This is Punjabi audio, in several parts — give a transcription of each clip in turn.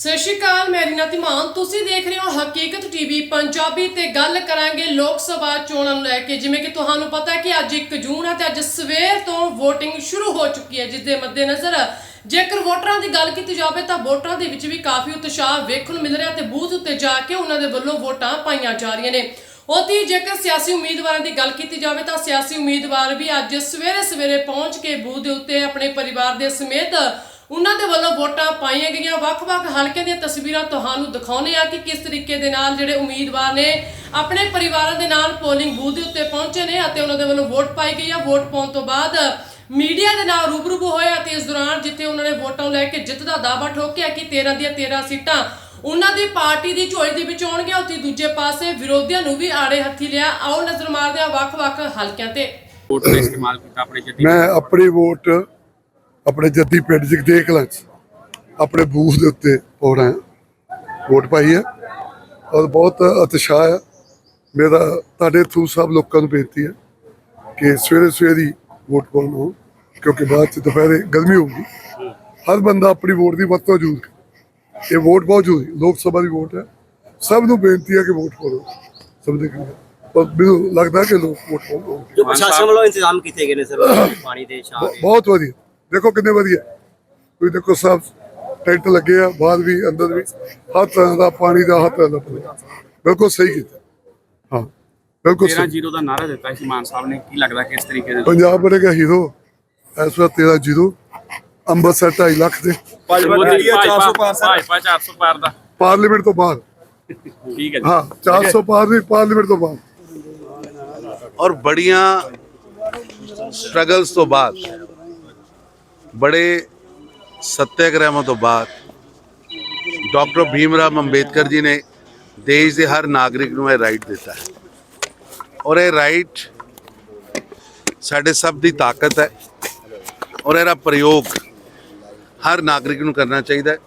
ਸਤਿ ਸ਼੍ਰੀ ਅਕਾਲ, ਮੈਂ ਰੀਨਾ ਧੀਮਾਨ। ਤੁਸੀਂ ਦੇਖ ਰਹੇ ਹੋ ਹਕੀਕਤ ਟੀਵੀ ਪੰਜਾਬੀ ਤੇ ਗੱਲ ਕਰਾਂਗੇ ਲੋਕ ਸਭਾ ਚੋਣਾਂ ਨੂੰ ਲੈ ਕੇ। ਜਿਵੇਂ ਕਿ ਤੁਹਾਨੂੰ ਪਤਾ ਹੈ ਕਿ ਅੱਜ 1 ਜੂਨ ਹੈ ਤੇ ਅੱਜ ਸਵੇਰ ਤੋਂ VOTING ਸ਼ੁਰੂ ਹੋ ਚੁੱਕੀ ਹੈ ਜਿਸ ਦੇ ਮੱਦੇਨਜ਼ਰ ਜੇਕਰ ਵੋਟਰਾਂ ਦੀ ਗੱਲ ਕੀਤੀ ਜਾਵੇ ਤਾਂ ਵੋਟਰਾਂ ਦੇ ਵਿੱਚ ਵੀ ਕਾਫੀ ਉਤਸ਼ਾਹ ਵੇਖਣ ਨੂੰ ਮਿਲ ਰਿਹਾ ਤੇ ਬੂਥ ਉੱਤੇ ਜਾ ਕੇ ਉਹਨਾਂ ਦੇ ਵੱਲੋਂ ਵੋਟਾਂ ਪਾਈਆਂ ਜਾ ਰਹੀਆਂ ਨੇ। ਉਹਦੀ ਜੇਕਰ ਸਿਆਸੀ ਉਮੀਦਵਾਰਾਂ ਦੀ ਗੱਲ ਕੀਤੀ ਜਾਵੇ ਤਾਂ ਸਿਆਸੀ ਉਮੀਦਵਾਰ ਵੀ ਅੱਜ ਸਵੇਰੇ ਸਵੇਰੇ ਪਹੁੰਚ ਕੇ ਬੂਥ ਦੇ ਉੱਤੇ ਆਪਣੇ ਪਰਿਵਾਰ ਦੇ ਸਮੇਤ ਉਹਨਾਂ ਦੇ ਵੱਲੋਂ ਵੋਟਾਂ ਪਾਈਆਂ ਗਈਆਂ। ਵੱਖ-ਵੱਖ ਹਲਕਿਆਂ ਦੀਆਂ ਤਸਵੀਰਾਂ ਤੁਹਾਨੂੰ ਦਿਖਾਉਣੇ ਆ ਕਿ ਕਿਸ ਤਰੀਕੇ ਦੇ ਨਾਲ ਜਿਹੜੇ ਉਮੀਦਵਾਰ ਨੇ ਆਪਣੇ ਪਰਿਵਾਰਾਂ ਦੇ ਨਾਲ ਪੋਲਿੰਗ ਬੂਥ ਦੇ ਉੱਤੇ ਪਹੁੰਚੇ ਨੇ ਅਤੇ ਉਹਨਾਂ ਦੇ ਵੱਲੋਂ ਵੋਟ ਪਾਈ ਗਈ ਆ। ਵੋਟ ਪਾਉਣ ਤੋਂ ਬਾਅਦ ਮੀਡੀਆ ਦੇ ਨਾਲ ਰੂਬਰੂ ਹੋਇਆ ਤੇ ਇਸ ਦੌਰਾਨ ਜਿੱਥੇ ਉਹਨਾਂ ਨੇ ਵੋਟਾਂ ਲੈ ਕੇ ਜਿੱਤ ਦਾ ਦਾਅਵਾ ਠੋਕਿਆ ਕਿ 13 ਦੀਆਂ 13 ਸੀਟਾਂ ਉਹਨਾਂ ਦੀ ਪਾਰਟੀ ਦੀ ਝੋਲੀ ਦੇ ਵਿੱਚ ਆਉਣਗੀਆਂ। ਉੱਥੇ ਦੂਜੇ ਪਾਸੇ ਵਿਰੋਧੀਆਂ ਨੂੰ ਵੀ ਆੜੇ ਹੱਥੀ ਲਿਆ। ਆਓ ਨਜ਼ਰ ਮਾਰਦੇ ਹਾਂ ਵੱਖ-ਵੱਖ ਹਲਕਿਆਂ ਤੇ। ਵੋਟ ਦਾ ਇਸਤੇਮਾਲ ਕੀਤਾ ਆਪਣੇ ਜੱਦੀ ਮੈਂ ਆਪਣੀ ਵੋਟ ਆਪਣੇ ਜੱਦੀ ਪਿੰਡ ਜਗਦੇਖ ਕਲਾਂ 'ਚ ਆਪਣੇ ਬੂਥ ਦੇ ਉੱਤੇ ਹੈ। ਵੋਟ ਪਾਈ ਹੈ। ਔਰ ਬਹੁਤ ਉਤਸ਼ਾਹ ਹੈ। ਮੇਰਾ ਤੁਹਾਡੇ ਥਰੂ ਸਭ ਲੋਕਾਂ ਨੂੰ ਬੇਨਤੀ ਹੈ ਕਿ ਸਵੇਰੇ ਸਵੇਰੇ ਵੋਟ ਪਾਉਣਾ ਕਿਉਂਕਿ ਬਾਅਦ ਚ ਦੁਪਹਿਰੇ ਗਰਮੀ ਹੋਊਗੀ। ਹਰ ਬੰਦਾ ਆਪਣੀ ਵੋਟ ਦੀ ਵਰਤੋਂ ਜ਼ਰੂਰ ਕਰੇ। ਇਹ ਵੋਟ ਬਹੁਤ ਜ਼ਰੂਰੀ ਲੋਕ ਸਭਾ ਦੀ ਵੋਟ ਹੈ। ਸਭ ਨੂੰ ਬੇਨਤੀ ਹੈ ਕਿ ਵੋਟ ਪਾਓ। ਸਭ ਦੇ ਪਰ ਮੈਨੂੰ ਲੱਗਦਾ ਕਿ ਲੋਕ ਵੋਟ ਪਾਉਣਗੇ। ਜੋ ਪ੍ਰਸ਼ਾਸਨ ਵੱਲੋਂ ਇੰਤਜ਼ਾਮ ਕੀਤੇ ਗਏ ਨੇ ਸਰ ਪਾਣੀ ਦੇ ਦੇ। ਬਹੁਤ ਵਧੀਆ। ਦੇਖੋ ਕਿੰਨੇ ਵਧੀਆ। ਤੁਸੀਂ ਦੇਖੋ ਸਭ ਟੈਂਟ ਲੱਗੇ ਆ ਬਾਹਰ ਵੀ ਅੰਦਰ ਵੀ ਹਰ ਤਰ੍ਹਾਂ ਦਾ ਪਾਣੀ ਦਾ ਹਰ ਤਰ੍ਹਾਂ ਦਾ। ਬਿਲਕੁਲ ਸਹੀ ਕੀਤਾ। ਹਾਂ ਬਿਲਕੁਲ 13 ਸਹੀ ਜ਼ੀਰੋ ਦਾ ਨਾਰਾ ਦਿੱਤਾ ਸੀ ਮਾਨ ਸਾਹਿਬ ਨੇ ਕੀ ਲੱਗਦਾ ਕਿਸ ਤਰੀਕੇ ਦੇ ਪੰਜਾਬ ਬਣੇਗਾ ਹੀਰੋ। ਇਸ ਵਾਰ 13 ਜ਼ੀਰੋ। ਅੰਮ੍ਰਿਤਸਰ 2.5 ਲੱਖ ਦੇ। ਭਾਜਪਾ 400 ਪਾਰ ਦਾ। ਪਾਰਲੀਮੈਂਟ ਤੋਂ ਬਾਹਰ। ਠੀਕ ਹੈ ਜੀ। ਹਾਂ 400 ਪਾਰ ਵੀ ਪਾਰਲੀਮੈਂਟ ਤੋਂ ਬਾਹਰ। ਔਰ ਬੜੀਆਂ ਸਟਰਗਲਸ ਤੋਂ ਬਾਅਦ ਬੜੇ ਸੱਤਿਆਗ੍ਰਹਿਾਂ ਤੋਂ ਬਾਅਦ ਡਾਕਟਰ ਭੀਮ ਰਾਮ ਅੰਬੇਦਕਰ ਜੀ ਨੇ ਦੇਸ਼ ਦੇ ਹਰ ਨਾਗਰਿਕ ਨੂੰ ਇਹ ਰਾਈਟ ਦਿੱਤਾ ਹੈ। ਔਰ ਇਹ ਰਾਈਟ ਸਾਡੇ ਸਭ ਦੀ ਤਾਕਤ ਹੈ ਔਰ ਇਹਦਾ ਪ੍ਰਯੋਗ ਹਰ ਨਾਗਰਿਕ ਨੂੰ ਕਰਨਾ ਚਾਹੀਦਾ ਹੈ।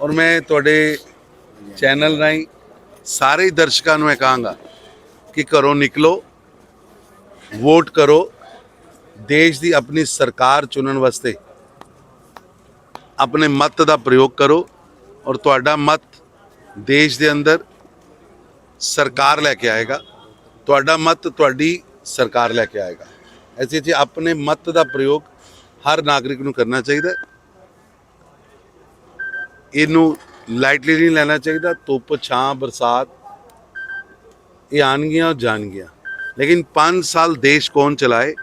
ਔਰ ਮੈਂ ਤੁਹਾਡੇ ਚੈਨਲ ਰਾਹੀਂ ਸਾਰੇ ਦਰਸ਼ਕਾਂ ਨੂੰ ਇਹ ਕਹਾਂਗਾ ਕਿ ਘਰੋਂ ਨਿਕਲੋ ਵੋਟ ਕਰੋ, ਦੇਸ਼ ਦੀ ਆਪਣੀ ਸਰਕਾਰ ਚੁਣਨ ਵਾਸਤੇ ਆਪਣੇ ਮਤ ਦਾ ਪ੍ਰਯੋਗ ਕਰੋ ਔਰ ਤੁਹਾਡਾ ਮਤ ਦੇਸ਼ ਦੇ ਅੰਦਰ ਸਰਕਾਰ ਲੈ ਕੇ ਆਏਗਾ। ਤੁਹਾਡਾ ਮਤ ਤੁਹਾਡੀ ਸਰਕਾਰ ਲੈ ਕੇ ਆਏਗਾ। ਐਸੇ ਜੀ ਆਪਣੇ ਮਤ ਦਾ ਪ੍ਰਯੋਗ ਹਰ ਨਾਗਰਿਕ ਨੂੰ ਕਰਨਾ ਚਾਹੀਦਾ। ਇਹਨੂੰ ਲਾਈਟਲੀ ਨਹੀਂ ਲੈਣਾ ਚਾਹੀਦਾ। ਧੁੱਪ, ਛਾਂ, ਬਰਸਾਤ, ਇਹ ਆਣਗੀਆਂ ਜਾਣਗੀਆਂ। ਲੇਕਿਨ 5 ਸਾਲ ਦੇਸ਼ ਕੌਣ ਚਲਾਏ?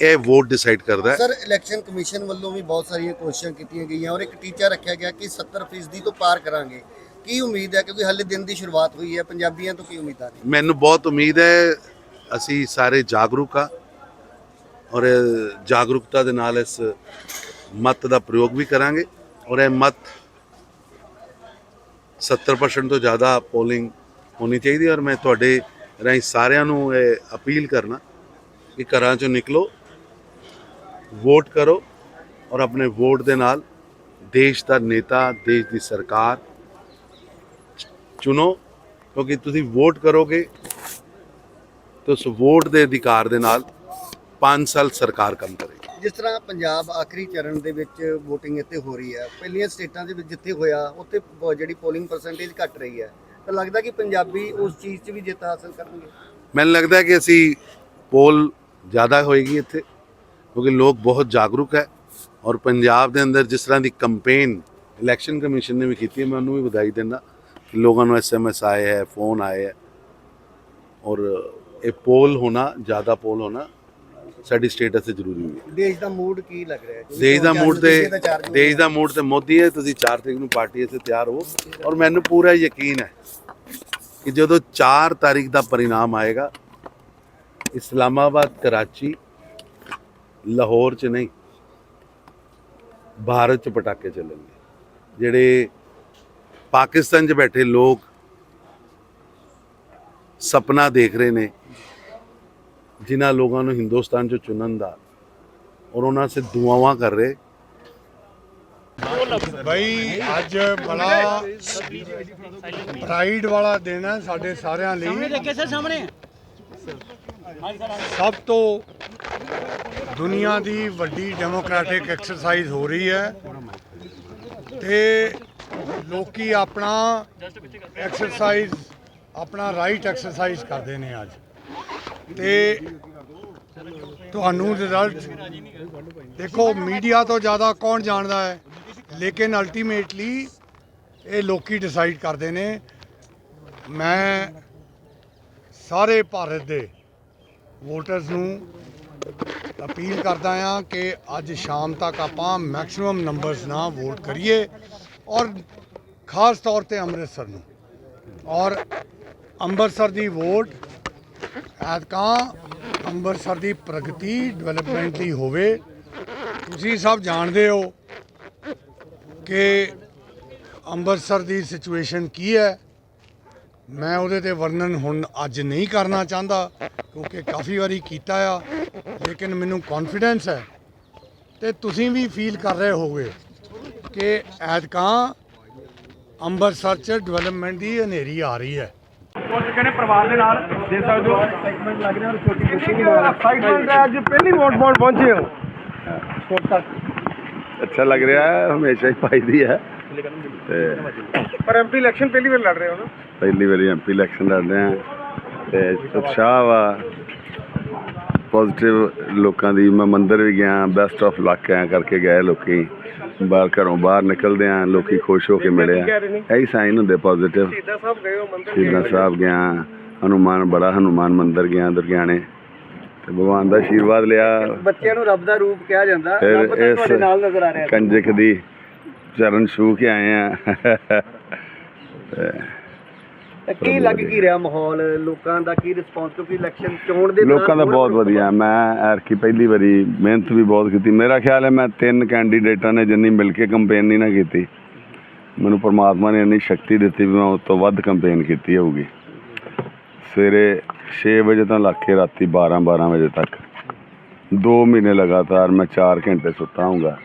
ਇਹ ਵੋਟ ਡਿਸਾਈਡ ਕਰਦਾ ਹੈ। ਸਰ ਇਲੈਕਸ਼ਨ ਕਮਿਸ਼ਨ ਵੱਲੋਂ ਵੀ ਬਹੁਤ ਸਾਰੀਆਂ ਕੋਸ਼ਿਸ਼ਾਂ ਕੀਤੀਆਂ ਗਈਆਂ ਔਰ ਇੱਕ ਟੀਚਾ ਰੱਖਿਆ ਗਿਆ ਕਿ 70% ਤੋਂ ਪਾਰ ਕਰਾਂਗੇ। ਕੀ ਉਮੀਦ ਹੈ? ਕਿਉਂਕਿ ਹਾਲੇ ਦਿਨ ਦੀ ਸ਼ੁਰੂਆਤ ਹੋਈ ਹੈ। ਪੰਜਾਬੀਆਂ ਤੋਂ ਕੀ ਉਮੀਦਾਂ ਨੇ? ਮੈਨੂੰ ਬਹੁਤ ਉਮੀਦ ਹੈ ਅਸੀਂ ਸਾਰੇ ਜਾਗਰੂਕ ਆ ਔਰ ਜਾਗਰੂਕਤਾ ਦੇ ਨਾਲ ਇਸ ਮਤ ਦਾ ਪ੍ਰਯੋਗ ਵੀ ਕਰਾਂਗੇ ਔਰ ਇਹ ਮਤ 70% ਤੋਂ ਜ਼ਿਆਦਾ ਪੋਲਿੰਗ ਹੋਣੀ ਚਾਹੀਦੀ ਔਰ ਮੈਂ ਤੁਹਾਡੇ ਰਾਹੀਂ ਸਾਰਿਆਂ ਨੂੰ ਇਹ ਅਪੀਲ ਕਰਨਾ ਕਿ ਘਰਾਂ ਚੋਂ ਨਿਕਲੋ ਵੋਟ ਕਰੋ ਔਰ ਆਪਣੇ ਵੋਟ ਦੇ ਨਾਲ ਦੇਸ਼ ਦਾ ਨੇਤਾ ਦੇਸ਼ ਦੀ ਸਰਕਾਰ ਚੁਣੋ ਕਿਉਂਕਿ ਤੁਸੀਂ ਵੋਟ ਕਰੋਗੇ ਤਾਂ ਉਸ ਵੋਟ ਦੇ ਅਧਿਕਾਰ ਦੇ ਨਾਲ 5 ਸਾਲ ਸਰਕਾਰ ਕੰਮ ਕਰੇਗੀ। ਜਿਸ ਤਰ੍ਹਾਂ ਪੰਜਾਬ ਆਖਰੀ ਚਰਨ ਦੇ ਵਿੱਚ VOTING ਇੱਥੇ ਹੋ ਰਹੀ ਹੈ ਪਹਿਲੀਆਂ ਸਟੇਟਾਂ ਦੇ ਵਿੱਚ ਜਿੱਥੇ ਹੋਇਆ ਉੱਥੇ ਜਿਹੜੀ ਪੋਲਿੰਗ ਪਰਸੈਂਟੇਜ ਘਟ ਰਹੀ ਹੈ। ਤਾਂ ਲੱਗਦਾ ਕਿ ਪੰਜਾਬੀ ਉਸ ਚੀਜ਼ 'ਚ ਵੀ ਜਿੱਤ ਹਾਸਲ ਕਰਨਗੇ? ਮੈਨੂੰ ਲੱਗਦਾ ਕਿ ਅਸੀਂ ਪੋਲ ਜ਼ਿਆਦਾ ਹੋਏਗੀ ਇੱਥੇ। ਕਿਉਂਕਿ ਲੋਕ ਬਹੁਤ ਜਾਗਰੂਕ ਹੈ ਔਰ ਪੰਜਾਬ ਦੇ ਅੰਦਰ ਜਿਸ ਤਰ੍ਹਾਂ ਦੀ ਕੰਪੇਨ ਇਲੈਕਸ਼ਨ ਕਮਿਸ਼ਨ ਨੇ ਵੀ ਕੀਤੀ ਹੈ ਮੈਂ ਉਹਨੂੰ ਵੀ ਵਧਾਈ ਦਿੰਦਾ ਕਿ ਲੋਕਾਂ ਨੂੰ ਐਸਐਮਐਸ ਆਏ ਹੈ ਫੋਨ ਆਏ ਹੈ ਔਰ ਇਹ ਪੋਲ ਹੋਣਾ ਜ਼ਿਆਦਾ ਪੋਲ ਹੋਣਾ ਸਾਡੀ ਸਟੇਟ ਵਾਸਤੇ ਜ਼ਰੂਰੀ ਹੈ। ਦੇਸ਼ ਦਾ ਮੂਡ ਕੀ ਲੱਗ ਰਿਹਾ ਹੈ? ਦੇਸ਼ ਦਾ ਮੂਡ ਤੇ ਦੇਸ਼ ਦਾ ਮੂਡ ਤੇ ਮੋਦੀ ਹੈ ਤੁਸੀਂ 4 ਤਰੀਕ ਨੂੰ ਪਾਰਟੀ ਵਾਸਤੇ ਤਿਆਰ ਹੋ ਔਰ ਮੈਨੂੰ ਪੂਰਾ ਯਕੀਨ ਹੈ ਕਿ ਜਦੋਂ 4 ਤਾਰੀਖ ਦਾ ਪਰਿਣਾਮ ਆਏਗਾ ਇਸਲਾਮਾਬਾਦ ਕਰਾਚੀ ਲਾਹੌਰ ਚ ਨਹੀਂ ਭਾਰਤ ਚ ਪਟਾਕੇ ਚੱਲਣਗੇ ਜਿਹੜੇ ਪਾਕਿਸਤਾਨ 'ਚ ਬੈਠੇ ਲੋਕ ਸੁਪਨਾ ਦੇਖ ਰਹੇ ਨੇ ਜਿਨ੍ਹਾਂ ਲੋਕਾਂ ਨੂੰ ਹਿੰਦੁਸਤਾਨ 'ਚ ਚੁਣਨ ਦਾ ਔਰ ਉਹਨਾਂ ਸੇ ਦੁਆਵਾਂ ਕਰ ਰਹੇ। ਬਈ ਅੱਜ ਬੜਾ ਪ੍ਰਾਈਡ ਵਾਲਾ ਦਿਨ ਹੈ ਸਾਡੇ ਸਾਰਿਆਂ ਲਈ। ਸਭ ਤੋਂ ਦੁਨੀਆ ਦੀ ਵੱਡੀ ਡੈਮੋਕ੍ਰੈਟਿਕ ਐਕਸਰਸਾਈਜ਼ ਹੋ ਰਹੀ ਹੈ ਤੇ ਲੋਕੀ ਆਪਣਾ ਐਕਸਰਸਾਈਜ਼ ਆਪਣਾ ਰਾਈਟ ਐਕਸਰਸਾਈਜ਼ ਕਰਦੇ ਨੇ ਅੱਜ। ਤੇ ਤੁਹਾਨੂੰ ਰਿਜ਼ਲਟ ਦੇਖੋ ਮੀਡੀਆ ਤੋਂ ਜ਼ਿਆਦਾ ਕੌਣ ਜਾਣਦਾ ਹੈ? ਲੇਕਿਨ ਅਲਟੀਮੇਟਲੀ ਇਹ ਲੋਕੀ ਡਿਸਾਈਡ ਕਰਦੇ ਨੇ। ਮੈਂ ਸਾਰੇ ਭਾਰਤ ਦੇ ਵੋਟਰਸ ਨੂੰ ਅਪੀਲ ਕਰਦਾ ਹਾਂ ਕਿ ਅੱਜ ਸ਼ਾਮ ਤੱਕ ਆਪਾਂ ਮੈਕਸਿਮਮ ਨੰਬਰਸ ਨਾਲ ਵੋਟ ਕਰੀਏ ਔਰ ਖਾਸ ਤੌਰ ਤੇ ਅੰਮ੍ਰਿਤਸਰ ਨੂੰ। ਔਰ ਅੰਮ੍ਰਿਤਸਰ ਦੀ ਵੋਟ ਐਤਕਾਂ ਅੰਮ੍ਰਿਤਸਰ ਦੀ ਪ੍ਰਗਤੀ ਡਿਵੈਲਪਮੈਂਟ ਦੀ ਹੋਵੇ, ਤੁਸੀਂ ਸਭ ਜਾਣਦੇ ਹੋ ਕਿ ਅੰਮ੍ਰਿਤਸਰ ਦੀ ਸਿਚੁਏਸ਼ਨ ਕੀ ਹੈ। ਮੈਂ ਉਹਦੇ ਤੇ ਵਰਣਨ ਹੁਣ ਅੱਜ ਨਹੀਂ ਕਰਨਾ ਚਾਹੁੰਦਾ ਕਿਉਂਕਿ ਕਾਫੀ ਵਾਰੀ ਕੀਤਾ ਆ ਲੇਕਿਨ ਮੈਨੂੰ ਕੌਨਫੀਡੈਂਸ ਹੈ ਤੇ ਤੁਸੀਂ ਵੀ ਫੀਲ ਕਰ ਰਹੇ ਹੋਗੇ ਕਿ ਐਤਕਾਂ ਅੰਮ੍ਰਿਤਸਰ 'ਚ ਡਿਵੈਲਪਮੈਂਟ ਦੀ ਹਨੇਰੀ ਆ ਰਹੀ ਹੈ। ਕਹਿੰਦੇ ਪਰਿਵਾਰ ਦੇ ਨਾਲ ਦੇ ਸਕਦੇ ਹੋ। ਐਕਸਾਈਟਮੈਂਟ ਲੱਗ ਰਿਹਾ ਔਰ ਛੋਟੀ ਬੱਚੀ ਨਾਲ। ਐਕਸਾਈਟਮੈਂਟ ਹੈ ਅੱਜ ਪਹਿਲੀ ਵੋਟ ਪਾਉਣ ਪਹੁੰਚੇ ਹੋ। ਅੱਛਾ ਲੱਗ ਰਿਹਾ ਹੈ ਹਮੇਸ਼ਾ ਹੀ ਪਾਈਦੀ ਹੈ। ਤੇ ਪਰ ਐਮਪੀ ਇਲੈਕਸ਼ਨ ਪਹਿਲੀ ਵਾਰ ਲੜ ਰਹੇ ਹੋ ਨਾ? ਪਹਿਲੀ ਵਾਰੀ ਐਮਪੀ ਇਲੈਕਸ਼ਨ ਲੜਦੇ ਆ ਤੇ ਉਤਸ਼ਾਹ ਵਾ। ਪੋਜ਼ਿਟਿਵ ਲੋਕਾਂ ਦੀ। ਮੈਂ ਮੰਦਿਰ ਵੀ ਗਿਆ ਬੈਸਟ ਆਫ ਲੱਕ ਐ ਕਰਕੇ ਗਏ ਲੋਕੀ। ਬਾਹਰ ਘਰੋਂ ਬਾਹਰ ਨਿਕਲਦੇ ਆ ਲੋਕੀ ਖੁਸ਼ ਹੋ ਕੇ ਮਿਲੇ ਆ। ਇਹੀ ਸਾਈਨ ਹੁੰਦੇ ਪੋਜ਼ਿਟਿਵ ਸਾਹਿਬ ਗਏ ਹੋ ਮੰਦਿਰ ਸ਼ਹੀਦਾਂ ਸਾਹਿਬ ਗਿਆ ਹਨੂਮਾਨ ਬੜਾ ਹਨੂਮਾਨ ਮੰਦਿਰ ਗਿਆ ਦੁਰਗਿਆਣੇ ਤੇ ਭਗਵਾਨ ਦਾ ਆਸ਼ੀਰਵਾਦ ਲਿਆ। ਬੱਚਿਆਂ ਨੂੰ ਰੱਬ ਦਾ ਰੂਪ ਕਿਹਾ ਜਾਂਦਾ। ਰੱਬ ਤਾਂ ਤੁਹਾਡੇ ਨਾਲ ਨਜ਼ਰ ਆ ਰਿਹਾ। ਕੰਜਕ ਦੀ ਚਰਨ ਛੂ ਕੇ ਆਏ ਆ। ਕੀ ਲੱਗ ਕੀ ਰਿਹਾ ਮਾਹੌਲ? ਲੋਕਾਂ ਦਾ ਕੀ ਰਿਸਪੌਂਸ ਕਿਉਂਕਿ ਇਲੈਕਸ਼ਨ ਚੋਣ ਦੇ ਲੋਕਾਂ ਦਾ ਬਹੁਤ ਵਧੀਆ। ਮੈਂ ਐਰਕੀ ਪਹਿਲੀ ਵਾਰੀ ਮਿਹਨਤ ਵੀ ਬਹੁਤ ਕੀਤੀ। ਮੇਰਾ ਖਿਆਲ ਹੈ ਮੈਂ ਤਿੰਨ ਕੈਂਡੀਡੇਟਾਂ ਨੇ ਜਿੰਨੀ ਮਿਲ ਕੇ ਕੰਪੇਨ ਨਹੀਂ ਨਾ ਕੀਤੀ। ਮੈਨੂੰ ਪਰਮਾਤਮਾ ਨੇ ਇੰਨੀ ਸ਼ਕਤੀ ਦਿੱਤੀ ਵੀ ਮੈਂ ਉਸ ਤੋਂ ਵੱਧ ਕੰਪੇਨ ਕੀਤੀ ਹੋਊਗੀ। ਸਵੇਰੇ 6 ਵਜੇ ਤੋਂ ਲੱਗ ਕੇ ਰਾਤੀ 12 12 ਵਜੇ ਤੱਕ। 2 ਮਹੀਨੇ ਲਗਾਤਾਰ ਮੈਂ 4 ਘੰਟੇ ਸੁੱਤਾ ਹੂੰਗਾ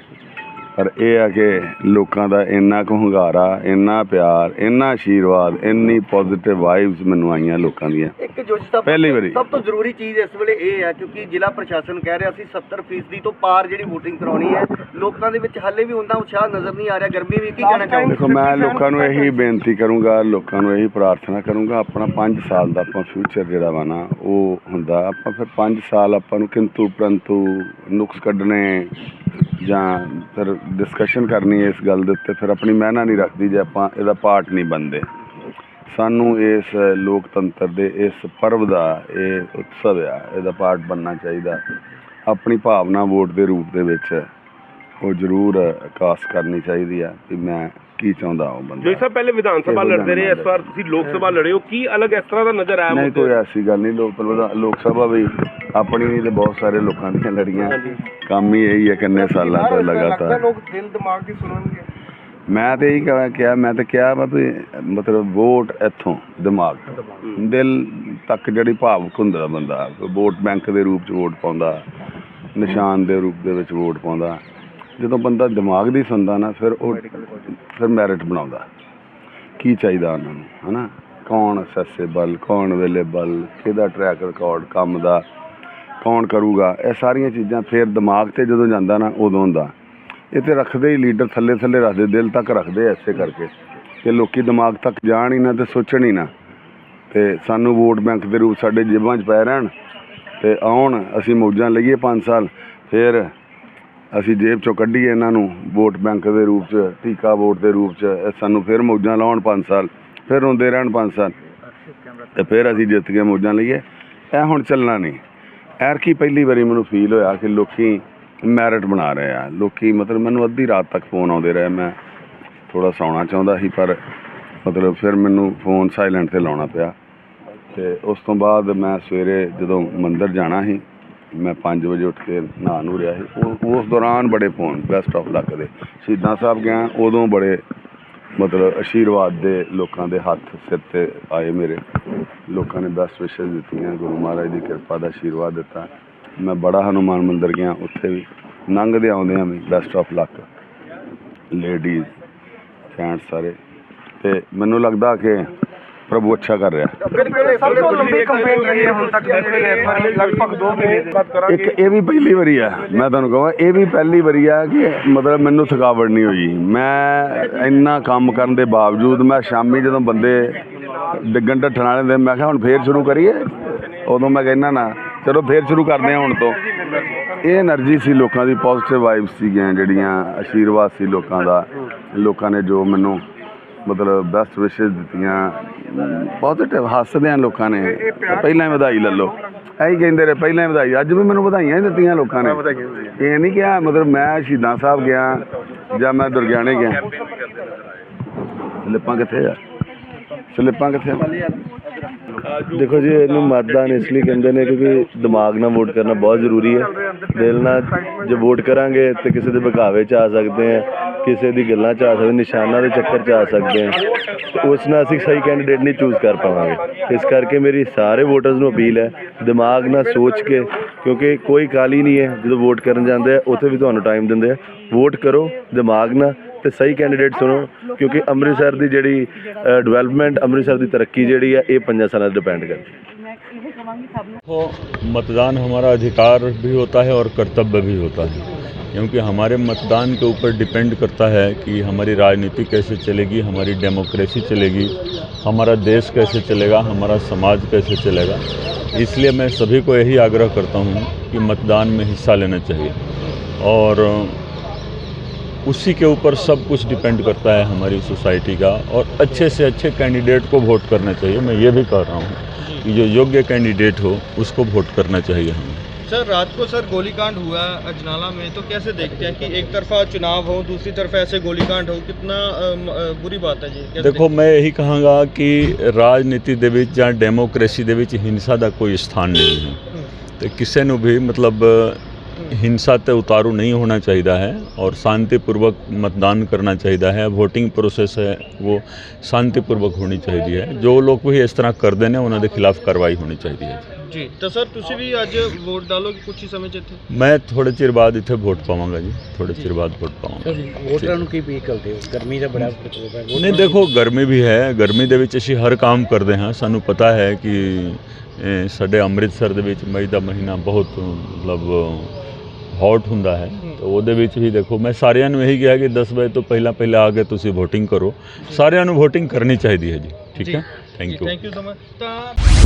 ਪਰ ਇਹ ਆ ਕਿ ਲੋਕਾਂ ਦਾ ਇੰਨਾ ਕੁ ਹੁੰਗਾਰਾ ਇੰਨਾ ਪਿਆਰ ਇੰਨਾ ਆਸ਼ੀਰਵਾਦ ਇੰਨੀ ਪੋਜ਼ਿਟਿਵ ਵਾਈਬਸ ਮੈਨੂੰ ਆਈਆਂ ਲੋਕਾਂ ਦੀਆਂ ਇੱਕ ਸਭ ਪਹਿਲੀ ਵਾਰੀ। ਸਭ ਤੋਂ ਜ਼ਰੂਰੀ ਚੀਜ਼ ਇਸ ਵੇਲੇ ਇਹ ਹੈ ਕਿਉਂਕਿ ਜ਼ਿਲ੍ਹਾ ਪ੍ਰਸ਼ਾਸਨ ਕਹਿ ਰਿਹਾ ਸੀ 70% ਤੋਂ ਪਾਰ ਜਿਹੜੀ VOTING ਕਰਾਉਣੀ ਹੈ ਲੋਕਾਂ ਦੇ ਵਿੱਚ ਹਾਲੇ ਵੀ ਹੁੰਦਾ ਉਤਸ਼ਾਹ ਨਜ਼ਰ ਨਹੀਂ ਆ ਰਿਹਾ ਗਰਮੀ ਵੀ ਕੀ ਕਹਿਣਾ ਚਾਹੋਗੇ ਦੇਖੋ ਮੈਂ ਲੋਕਾਂ ਨੂੰ ਇਹੀ ਬੇਨਤੀ ਕਰੂੰਗਾ ਲੋਕਾਂ ਨੂੰ ਇਹੀ ਪ੍ਰਾਰਥਨਾ ਕਰੂੰਗਾ ਆਪਣਾ 5 ਸਾਲ ਦਾ ਆਪਾਂ ਫਿਊਚਰ ਜਿਹੜਾ ਵਾ ਨਾ ਉਹ ਹੁੰਦਾ ਆਪਾਂ ਫਿਰ 5 ਸਾਲ ਆਪਾਂ ਨੂੰ ਕਿੰਤੂ ਪ੍ਰੰਤੂ ਨੁਕਸ ਕੱਢਣੇ ਜਾਂ ਫਿਰ ਡਿਸਕਸ਼ਨ ਕਰਨੀ ਇਸ ਗੱਲ ਦੇ ਉੱਤੇ, ਫਿਰ ਆਪਣੀ ਮਹਿਨਾ ਨਹੀਂ ਰੱਖਦੀ ਜੇ ਆਪਾਂ ਇਹਦਾ ਪਾਰਟ ਨਹੀਂ ਬਣਦੇ। ਸਾਨੂੰ ਇਸ ਲੋਕਤੰਤਰ ਦੇ, ਇਸ ਪਰਵ ਦਾ, ਇਹ ਉਤਸਵ ਆ, ਇਹਦਾ ਪਾਰਟ ਬਣਨਾ ਚਾਹੀਦਾ। ਆਪਣੀ ਭਾਵਨਾ ਵੋਟ ਦੇ ਰੂਪ ਦੇ ਵਿੱਚ ਉਹ ਜ਼ਰੂਰ ਕਾਸ ਕਰਨੀ ਚਾਹੀਦੀ ਆ ਕਿ ਮੈਂ ਕੀ ਚਾਹੁੰਦਾ ਉਹ ਬੰਦਾ? ਜੋ ਸਾਹਿਬ ਪਹਿਲੇ ਵਿਧਾਨ ਸਭਾ ਲੜਦੇ ਰਹੇ ਇਸ ਵਾਰ ਤੁਸੀਂ ਲੋਕ ਸਭਾ ਲੜੇ ਹੋ ਕੀ ਅਲੱਗ ਇਸ ਤਰ੍ਹਾਂ ਦਾ ਨਜ਼ਰ ਆਇਆ ਨਹੀਂ? ਕੋਈ ਐਸੀ ਗੱਲ ਨਹੀਂ ਲੋਕ ਪ੍ਰਧਾਨ- ਲੋਕ ਸਭਾ ਵੀ ਆਪਣੀ ਨਹੀਂ ਤੇ ਬਹੁਤ ਸਾਰੇ ਲੋਕਾਂ ਦੀਆਂ ਲੜੀਆਂ। ਕੰਮ ਹੀ ਇਹੀ ਹੈ ਕਿੰਨੇ ਸਾਲਾਂ ਤੋਂ ਲਗਾਤਾਰ। ਲੋਕ ਦਿਲ ਦਿਮਾਗ ਦੀ ਸੁਣਨਗੇ। ਮੈਂ ਤੇ ਇਹੀ ਕਿਹਾ ਕਿਹਾ ਮੈਂ ਤੇ ਕਿਹਾ ਵਾ ਵੀ ਮਤਲਬ ਵੋਟ ਇੱਥੋਂ ਦਿਮਾਗ ਦਿਲ ਤੱਕ ਜਿਹੜੀ ਭਾਵੁਕ ਹੁੰਦਾ ਬੰਦਾ ਵੋਟ ਬੈਂਕ ਦੇ ਰੂਪ ਚ ਵੋਟ ਪਾਉਂਦਾ ਨਿਸ਼ਾਨ ਦੇ ਰੂਪ ਦੇ ਵਿੱਚ ਵੋਟ ਪਾਉਂਦਾ। ਜਦੋਂ ਬੰਦਾ ਦਿਮਾਗ ਦੀ ਸੁਣਦਾ ਨਾ, ਫਿਰ ਉਹ ਫਿਰ ਮੈਰਿਟ ਬਣਾਉਂਦਾ। ਕੀ ਚਾਹੀਦਾ ਉਹਨਾਂ ਨੂੰ, ਹਨਾ? ਕੌਣ ਅਸੈਸੇਬਲ ਕੌਣ ਅਵੇਲੇਬਲ ਕਿਹਦਾ ਟਰੈਕ ਰਿਕਾਰਡ ਕੰਮ ਦਾ, ਕੌਣ ਕਰੂਗਾ? ਇਹ ਸਾਰੀਆਂ ਚੀਜ਼ਾਂ ਫਿਰ ਦਿਮਾਗ ਤੇ ਜਦੋਂ ਜਾਂਦਾ ਨਾ, ਉਦੋਂ ਹੁੰਦਾ। ਇਹ ਤੇ ਰੱਖਦੇ ਹੀ ਲੀਡਰ ਥੱਲੇ ਥੱਲੇ ਰੱਖਦੇ, ਦਿਲ ਤੱਕ ਰੱਖਦੇ ਐ ਐਸੇ ਕਰਕੇ। ਕਿ ਲੋਕੀ ਦਿਮਾਗ ਤੱਕ ਜਾਣ ਹੀ ਨਾ ਤੇ ਸੋਚਣ ਹੀ ਨਾ, ਤੇ ਸਾਨੂੰ ਵੋਟ ਬੈਂਕ ਦੇ ਰੂਪ ਸਾਡੇ ਜੇਬਾਂ 'ਚ ਪੈ ਰਹਿਣ, ਤੇ ਆਉਣ, ਅਸੀਂ ਮੌਜਾਂ ਲਈਏ 5 ਸਾਲ, ਫਿਰ ਅਸੀਂ ਜੇਬ 'ਚੋਂ ਕੱਢੀਏ ਇਹਨਾਂ ਨੂੰ ਵੋਟ ਬੈਂਕ ਦੇ ਰੂਪ 'ਚ, ਟੀਕਾ ਵੋਟ ਦੇ ਰੂਪ 'ਚ, ਇਹ ਸਾਨੂੰ ਫਿਰ ਮੌਜਾਂ ਲਾਉਣ 5 ਸਾਲ, ਫਿਰ ਰੋਂਦੇ ਰਹਿਣ 5 ਸਾਲ ਤੇ ਫਿਰ ਅਸੀਂ ਜਿੱਤ ਕੇ ਮੌਜਾਂ ਲਈਏ। ਇਹ ਹੁਣ ਚੱਲਣਾ ਨਹੀਂ। ਐਰਕੀ ਪਹਿਲੀ ਵਾਰੀ ਮੈਨੂੰ ਫੀਲ ਹੋਇਆ ਕਿ ਲੋਕੀ ਮੈਰਿਟ ਬਣਾ ਰਹੇ ਆ। ਲੋਕੀ ਮਤਲਬ ਮੈਨੂੰ ਅੱਧੀ ਰਾਤ ਤੱਕ ਫੋਨ ਆਉਂਦੇ ਰਹੇ, ਮੈਂ ਥੋੜਾ ਸੌਣਾ ਚਾਹੁੰਦਾ ਸੀ, ਪਰ ਮਤਲਬ ਫਿਰ ਮੈਨੂੰ ਫੋਨ ਸਾਇਲੈਂਟ ਤੇ ਲਾਉਣਾ ਪਿਆ। ਤੇ ਉਸ ਤੋਂ ਬਾਅਦ ਮੈਂ ਸਵੇਰੇ ਜਦੋਂ ਮੰਦਰ ਜਾਣਾ ਸੀ ਮੈਂ 5 ਵਜੇ ਉੱਠ ਕੇ ਨਹਾ ਨੂੰ ਰਿਹਾ ਸੀ। ਉਹ- ਉਸ ਦੌਰਾਨ ਬੜੇ ਫੋਨ ਬੈਸਟ ਆਫ ਲੱਕ ਦੇ। ਸ਼ਹੀਦਾਂ ਸਾਹਿਬ ਗਿਆ, ਉਦੋਂ ਬੜੇ ਮਤਲਬ ਆਸ਼ੀਰਵਾਦ ਦੇ ਲੋਕਾਂ ਦੇ ਹੱਥ ਸਿਰ ਤੇ ਆਏ ਮੇਰੇ। ਲੋਕਾਂ ਨੇ ਬੈਸਟ ਵਿਸ਼ੇਸ ਦਿੱਤੀਆਂ, ਗੁਰੂ ਮਹਾਰਾਜ ਦੀ ਕਿਰਪਾ ਦਾ ਆਸ਼ੀਰਵਾਦ ਦਿੱਤਾ। ਮੈਂ ਬੜਾ ਹਨੂਮਾਨ ਮੰਦਿਰ ਗਿਆ, ਉੱਥੇ ਵੀ ਲੰਘਦੇ ਆਉਂਦਿਆਂ ਵੀ best of luck ladies gents ਸਾਰੇ। ਤੇ ਮੈਨੂੰ ਲੱਗਦਾ ਕਿ ਪ੍ਰਭੂ ਅੱਛਾ ਕਰ ਰਿਹਾ। ਇੱਕ ਇਹ ਵੀ ਪਹਿਲੀ ਵਾਰੀ ਆ, ਮੈਂ ਤੁਹਾਨੂੰ ਕਹਾਂ, ਇਹ ਵੀ ਪਹਿਲੀ ਵਾਰੀ ਆ ਕਿ ਮਤਲਬ ਮੈਨੂੰ ਥਕਾਵਟ ਨਹੀਂ ਹੋਈ। ਮੈਂ ਇੰਨਾ ਕੰਮ ਕਰਨ ਦੇ ਬਾਵਜੂਦ ਮੈਂ ਸ਼ਾਮੀ ਜਦੋਂ ਬੰਦੇ ਡਿੱਗਣ ਢੱਠਣ ਵਾਲੇ ਦੇ ਮੈਂ ਕਿਹਾ ਹੁਣ ਫੇਰ ਸ਼ੁਰੂ ਕਰੀਏ? ਉਦੋਂ ਮੈਂ ਕਹਿੰਦਾ ਨਾ, ਚਲੋ ਫੇਰ ਸ਼ੁਰੂ ਕਰਦੇ ਹਾਂ ਹੁਣ ਤੋਂ। ਇਹ એનર્ਜੀ ਸੀ ਲੋਕਾਂ ਦੀ ਪੋਜ਼ਿਟਿਵ ਵਾਈਬਸ ਸੀਗੀਆਂ ਜਿਹੜੀਆਂ ਆਸ਼ੀਰਵਾਦ ਸੀ ਲੋਕਾਂ ਦਾ, ਲੋਕਾਂ ਨੇ ਜੋ ਮੈਨੂੰ ਮਤਲਬ ਬੈਸਟ ਵਿਸ਼ੇਸ ਦਿੱਤੀਆਂ। ਪੋਜ਼ਿਟਿਵ ਹੱਸਦੇ ਆ ਲੋਕਾਂ ਨੇ। ਪਹਿਲਾਂ ਹੀ ਵਧਾਈ ਲੈ ਲਓ। ਐਂ ਕਹਿੰਦੇ ਰਹੇ ਪਹਿਲਾਂ ਹੀ ਵਧਾਈ। ਅੱਜ ਵੀ ਮੈਨੂੰ ਵਧਾਈਆਂ ਹੀ ਦਿੱਤੀਆਂ ਲੋਕਾਂ ਨੇ। ਇਹ ਨਹੀਂ ਕਿਹਾ ਮਤਲਬ ਮੈਂ ਸ਼ਹੀਦਾਂ ਸਾਹਿਬ ਗਿਆ ਜਾਂ ਮੈਂ ਦੁਰਗਿਆਣੇ ਗਿਆ। ਸਲਿੱਪਾਂ ਕਿੱਥੇ ਆ? ਸਲਿੱਪਾਂ ਕਿੱਥੇ ਦੇਖੋ ਜੀ ਇਹਨੂੰ ਮਤਦਾਨ ਇਸ ਲਈ ਕਹਿੰਦੇ ਨੇ ਕਿਉਂਕਿ ਦਿਮਾਗ ਨਾਲ ਵੋਟ ਕਰਨਾ ਬਹੁਤ ਜ਼ਰੂਰੀ ਹੈ। ਦਿਲ ਨਾਲ ਜੇ ਵੋਟ ਕਰਾਂਗੇ ਤੇ ਕਿਸੇ ਦੇ ਬਕਾਵੇ 'ਚ ਆ ਸਕਦੇ ਆ। ਕਿਸੇ ਦੀ ਗੱਲਾਂ 'ਚ ਆ ਸਕਦੇ ਨਿਸ਼ਾਨਾਂ ਦੇ ਚੱਕਰ 'ਚ ਆ ਸਕਦੇ ਆ ਤੇ ਉਸ ਨਾਲ ਅਸੀਂ ਸਹੀ ਕੈਂਡੀਡੇਟ ਨਹੀਂ ਚੂਜ਼ ਕਰ ਪਾਵਾਂਗੇ ਇਸ ਕਰਕੇ ਮੇਰੀ ਸਾਰੇ ਵੋਟਰਸ ਨੂੰ ਅਪੀਲ ਹੈ ਦਿਮਾਗ ਨਾਲ ਸੋਚ ਕੇ ਕਿਉਂਕਿ ਕੋਈ ਕਾਲੀ ਨਹੀਂ ਹੈ ਜਦੋਂ ਵੋਟ ਕਰਨ ਜਾਂਦੇ ਆ ਉੱਥੇ ਵੀ ਤੁਹਾਨੂੰ ਟਾਈਮ ਦਿੰਦੇ ਆ ਵੋਟ ਕਰੋ ਦਿਮਾਗ ਨਾਲ ਤੇ ਸਹੀ ਕੈਂਡੀਡੇਟ ਚੁਣੋ ਕਿਉਂਕਿ ਅੰਮ੍ਰਿਤਸਰ ਦੀ ਜਿਹੜੀ ਡਿਵੈਲਪਮੈਂਟ ਅੰਮ੍ਰਿਤਸਰ ਦੀ ਤਰੱਕੀ ਜਿਹੜੀ ਹੈ ਇਹ ਪੰਜਾਂ ਸਾਲਾਂ ਤੇ ਡਿਪੈਂਡ ਕਰਦੀ ਹੈ मतदान हमारा अधिकार भी होता है और कर्तव्य भी होता है क्योंकि हमारे मतदान के ऊपर डिपेंड करता है कि हमारी राजनीति कैसे चलेगी, हमारी डेमोक्रेसी चलेगी, हमारा देश कैसे चलेगा, हमारा समाज कैसे चलेगा। इसलिए मैं सभी को यही आग्रह करता हूँ कि मतदान में हिस्सा लेना चाहिए। और उसी के ऊपर सब कुछ डिपेंड करता है हमारी सोसाइटी का। और अच्छे से अच्छे कैंडिडेट को वोट करना चाहिए, मैं ये भी कह रहा हूँ कि जो योग्य कैंडिडेट हो, उसको वोट करना चाहिए हमें। सर रात को सर गोलीकांड हुआ अजनाला में तो कैसे देखते हैं कि एक तरफा चुनाव हो दूसरी तरफ ऐसे गोलीकांड ਹੋ ਕਿੰਨਾ ਬੁਰੀ ਬਾਤ ਹੈ ਜੀ ਦੇਖੋ ਮੈਂ ਇਹੀ ਕਹਾਂਗਾ ਕਿ ਰਾਜਨੀਤੀ ਦੇ ਵਿੱਚ ਜਾਂ ਡੈਮੋਕ੍ਰੇਸੀ ਦੇ ਵਿੱਚ ਹਿੰਸਾ ਦਾ ਕੋਈ ਸਥਾਨ ਨਹੀਂ ਹੈ। ਤੇ ਕਿਸੇ ਨੂੰ ਵੀ ਮਤਲਬ ਹਿੰਸਾ ਤੇ ਉਤਾਰੂ ਨਹੀਂ ਹੋਣਾ ਚਾਹੀਦਾ ਹੈ ਔਰ ਸ਼ਾਂਤੀਪੂਰਵਕ ਮਤਦਾਨ ਕਰਨਾ ਚਾਹੀਦਾ ਹੈ। VOTING ਪ੍ਰੋਸੈਸ ਹੈ ਉਹ ਸ਼ਾਂਤੀਪੂਰਵਕ ਹੋਣੀ ਚਾਹੀਦੀ ਹੈ। ਜੋ ਲੋਕ ਵੀ ਇਸ ਤਰ੍ਹਾਂ ਕਰਦੇ ਨੇ ਉਹਨਾਂ ਦੇ ਖਿਲਾਫ ਕਾਰਵਾਈ ਹੋਣੀ ਚਾਹੀਦੀ ਹੈ ਜੀ ਤਾਂ ਸਰ ਤੁਸੀਂ ਵੀ ਅੱਜ ਵੋਟ ਡਾਲੋਗੇ ਕੁਝ ਹੀ ਸਮੇਂ ਚ ਇੱਥੇ? ਮੈਂ ਥੋੜੇ ਚਿਰ ਬਾਅਦ ਇੱਥੇ ਵੋਟ ਪਾਵਾਂਗਾ ਜੀ ਥੋੜੇ ਚਿਰ ਬਾਅਦ ਵੋਟ ਪਾਵਾਂਗਾ। ਵੋਟਰਾਂ ਨੂੰ ਕੀ ਅਪੀਲ ਕਰਦੇ ਹੋ? ਗਰਮੀ ਦਾ ਬੜਾ ਪ੍ਰਕੋਪ ਹੈ ਨਹੀਂ ਦੇਖੋ ਗਰਮੀ ਵੀ ਹੈ ਗਰਮੀ ਦੇ ਵਿੱਚ ਅਸੀਂ ਹਰ ਕੰਮ ਕਰਦੇ ਹਾਂ। ਸਾਨੂੰ ਪਤਾ ਹੈ ਕਿ ਸਾਡੇ ਅੰਮ੍ਰਿਤਸਰ ਦੇ ਵਿੱਚ ਮਈ ਦਾ ਮਹੀਨਾ ਬਹੁਤ ਮਤਲਬ ਹੌਟ ਹੁੰਦਾ ਹੈ। ਤੇ ਉਹਦੇ ਵਿੱਚ ਵੀ ਦੇਖੋ ਮੈਂ ਸਾਰਿਆਂ ਨੂੰ ਇਹੀ ਕਿਹਾ ਕਿ 10 ਵਜੇ ਤੋਂ ਪਹਿਲਾਂ ਪਹਿਲਾਂ ਆ ਕੇ ਤੁਸੀਂ VOTING ਕਰੋ। ਸਾਰਿਆਂ ਨੂੰ VOTING ਕਰਨੀ ਚਾਹੀਦੀ ਹੈ ਜੀ। ਠੀਕ ਹੈ? Thank you thank you so much ਤਾਂ